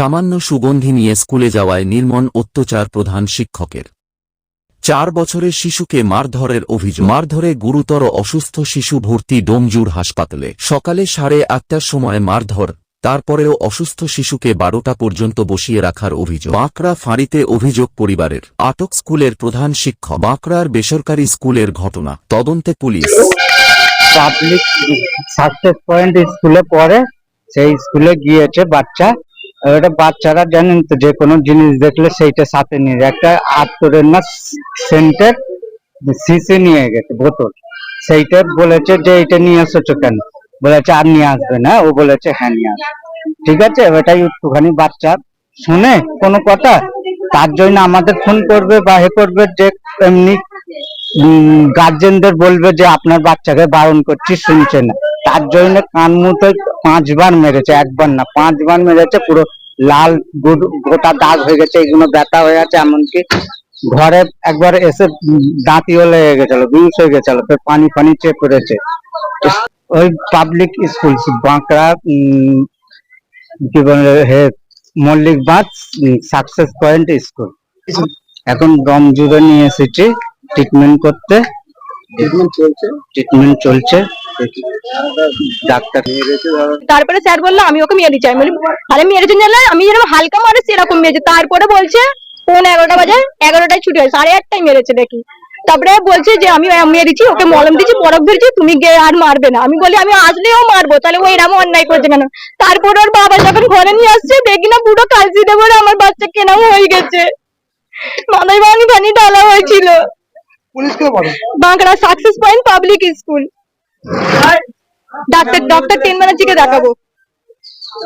সামান্য সুগন্ধি নিয়ে স্কুলে যাওয়ায় নির্মম অত্যাচার প্রধান শিক্ষকের। চার বছরের শিশুকে মারধরের অভিযোগ। মারধরে গুরুতর অসুস্থ শিশু ভর্তি ডোমজুর হাসপাতালে। সকালে সাড়ে আটটার সময় মারধর, তারপরেও অসুস্থ শিশুকে বারোটা পর্যন্ত বসিয়ে রাখার অভিযোগ। বাঁকড়া ফাঁড়িতে অভিযোগ পরিবারের। আটক স্কুলের প্রধান শিক্ষক। বাঁকড়ার বেসরকারি স্কুলের ঘটনা। তদন্তে পুলিশ। পাবলিক সাকসেস পয়েন্ট স্কুলে পড়ে, সেই স্কুলে গিয়েছে বাচ্চা। ওটা বাচ্চারা জানেন তো, যে কোনো জিনিস দেখলে সেইটা সাথে নিয়ে একটা আত্তরের না সেন্টের সিসি নিয়ে গেছে, বোতল। সেইটা বলেছে যে এটা নিয়ে এসেছ কেন? বলেছে, আর নিয়ে আসবে না। ও বলেছে হ্যাঁ নিয়ে আসবে। ঠিক আছে ওটাই একটুখানি বাচ্চা শুনে কোনো কথা? তার জন্য আমাদের ফোন করবে বা হে করবে যে এমনি গার্জেনদের বলবে যে আপনার বাচ্চাকে বারণ করছি, শুনছে না। তার জন্য কান মুতে পাঁচবার মেরেছে, একবার না, পাঁচবার মেরেছে, পুরো লাল গোটা দাগ হয়ে গেছে, এগুলো ব্যথা হয়ে আছে, এমনকি ঘরে একবার এসে দাঁতিও লেগে গেছিল, বিষ হয়ে গেছিল পানি ফানি চেয়ে পড়েছে। ওই পাবলিক স্কুল বাঁকড়া কি বলে, হে মল্লিক বাঁধ সাকসেস পয়েন্ট স্কুল এখন দম জুড়ে নিয়ে এসেছি। ট্রিটমেন্ট করতে? ট্রিটমেন্ট চলছে। ট্রিটমেন্ট চলছে? ডাক্তার তারপরে স্যার বলল আমি ওকে মেরে আমি বলি আরে মেরেছেন জানলে আমি যেরকম হালকা মারে সেরকম মেরেছে তারপরে বলছে পৌনে এগারোটা বাজে এগারোটায় ছুটি হয় সাড়ে আটটায় মেরেছে দেখি। তারপরে বলছে যে আমি মেরেছি ওকে মলম দিচ্ছি বরফ ধরেছি তুমি গিয়ে আর মারবে না। আমি বলি আমি আসলেও মারবো তাহলে ও এরকম অন্যায় করছে কেন? তারপর ওর বাবা যখন ঘরে নিয়ে আসছে দেখি না পুরো কালসি দেবো আমার বাচ্চা কেনাও হয়ে গেছে। মাথায় পানি পানি ঢালা হয়েছিল। পুলিশকে বলো Bankura success point public school doctor doctor ten ব্যানার্জিকে দেখাবো।